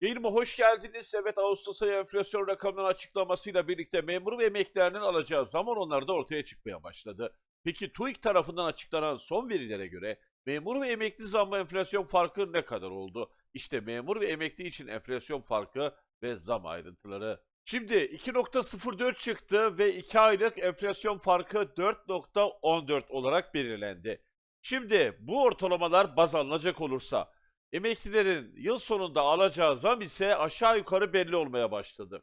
Yayınıma hoş geldiniz. Evet Ağustos ayı enflasyon rakamının açıklamasıyla birlikte memur ve emeklilerinin alacağı zam oranları da ortaya çıkmaya başladı. Peki TÜİK tarafından açıklanan son verilere göre memur ve emekli zammı enflasyon farkı ne kadar oldu? İşte memur ve emekli için enflasyon farkı ve zam ayrıntıları. Şimdi 2.04 çıktı ve 2 aylık enflasyon farkı 4.14 olarak belirlendi. Şimdi bu ortalamalar baz alınacak olursa emeklilerin yıl sonunda alacağı zam ise aşağı yukarı belli olmaya başladı.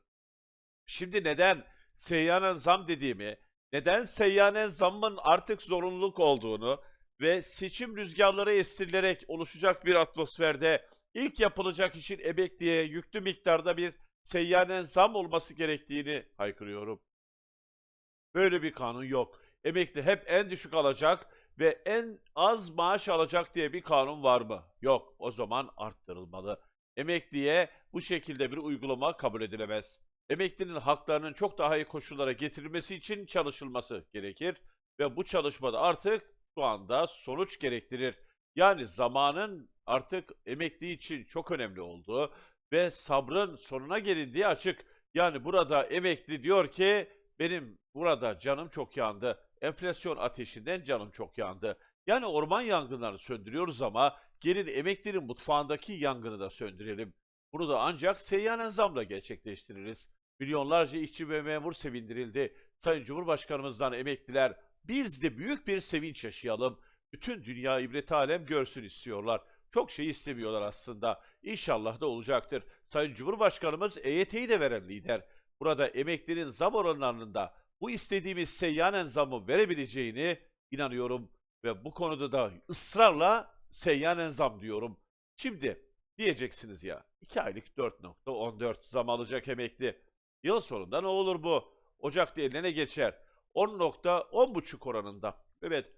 Şimdi neden seyyanen zam dediğimi, neden seyyanen zammın artık zorunluluk olduğunu ve seçim rüzgarları estirilerek oluşacak bir atmosferde ilk yapılacak işin emekliye yüklü miktarda bir seyyanen zam olması gerektiğini haykırıyorum. Böyle bir kanun yok. Emekli hep en düşük alacak ve en az maaş alacak diye bir kanun var mı? Yok. O zaman arttırılmalı. Emekliye bu şekilde bir uygulama kabul edilemez. Emeklinin haklarının çok daha iyi koşullara getirilmesi için çalışılması gerekir ve bu çalışmada artık şu anda sonuç gerektirir. Yani zamanın artık emekli için çok önemli olduğu ve sabrın sonuna gelindiği açık. Yani burada emekli diyor ki benim burada canım çok yandı. Enflasyon ateşinden canım çok yandı. Yani orman yangınlarını söndürüyoruz ama gelin emeklinin mutfağındaki yangını da söndürelim. Bunu da ancak seyyanen zamla gerçekleştiririz. Milyonlarca işçi ve memur sevindirildi. Sayın Cumhurbaşkanımızdan emekliler biz de büyük bir sevinç yaşayalım. Bütün dünya ibret alem görsün istiyorlar. Çok şey istemiyorlar aslında. İnşallah da olacaktır. Sayın Cumhurbaşkanımız EYT'yi de veren lider. Burada emeklinin zam oranlarının da bu istediğimiz seyyanen zamı verebileceğini inanıyorum. Ve bu konuda da ısrarla seyyanen zam diyorum. Şimdi diyeceksiniz ya 2 aylık 4.14 zam alacak emekli. Yıl sonunda ne olur bu? Ocak'ta eline geçer. 10.10.5 oranında. Evet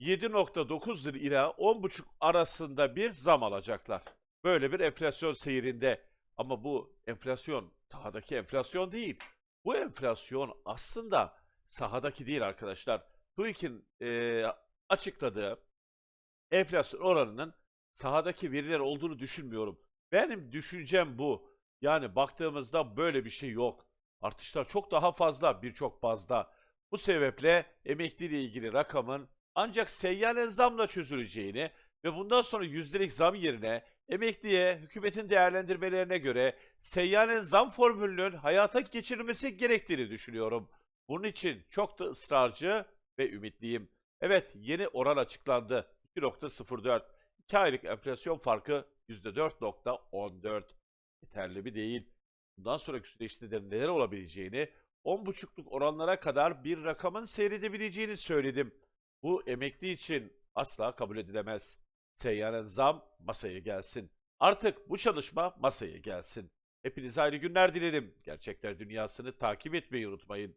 7.9 lira ile 10.5 arasında bir zam alacaklar. Böyle bir enflasyon seyrinde. Ama bu enflasyon sahadaki enflasyon değil. Bu enflasyon aslında sahadaki değil arkadaşlar. TÜİK'in eee, açıkladığı enflasyon oranının sahadaki veriler olduğunu düşünmüyorum. Benim düşüncem bu. Yani baktığımızda böyle bir şey yok. Artışlar çok daha fazla birçok bazda. Bu sebeple emekliyle ilgili rakamın ancak seyyanen zamla çözüleceğini ve bundan sonra yüzdelik zam yerine emekliye hükümetin değerlendirmelerine göre seyyanen zam formülünün hayata geçirilmesi gerektiğini düşünüyorum. Bunun için çok da ısrarcı ve ümitliyim. Evet yeni oran açıklandı. 2.04. 2 aylık enflasyon farkı %4.14. Yeterli mi değil. Bundan sonraki süreçte de neler olabileceğini, 10.5'luk oranlara kadar bir rakamın seyredebileceğini söyledim. Bu emekli için asla kabul edilemez. Seyyanen zam masaya gelsin. Artık bu çalışma masaya gelsin. Hepinize ayrı günler dilerim. Gerçekler dünyasını takip etmeyi unutmayın.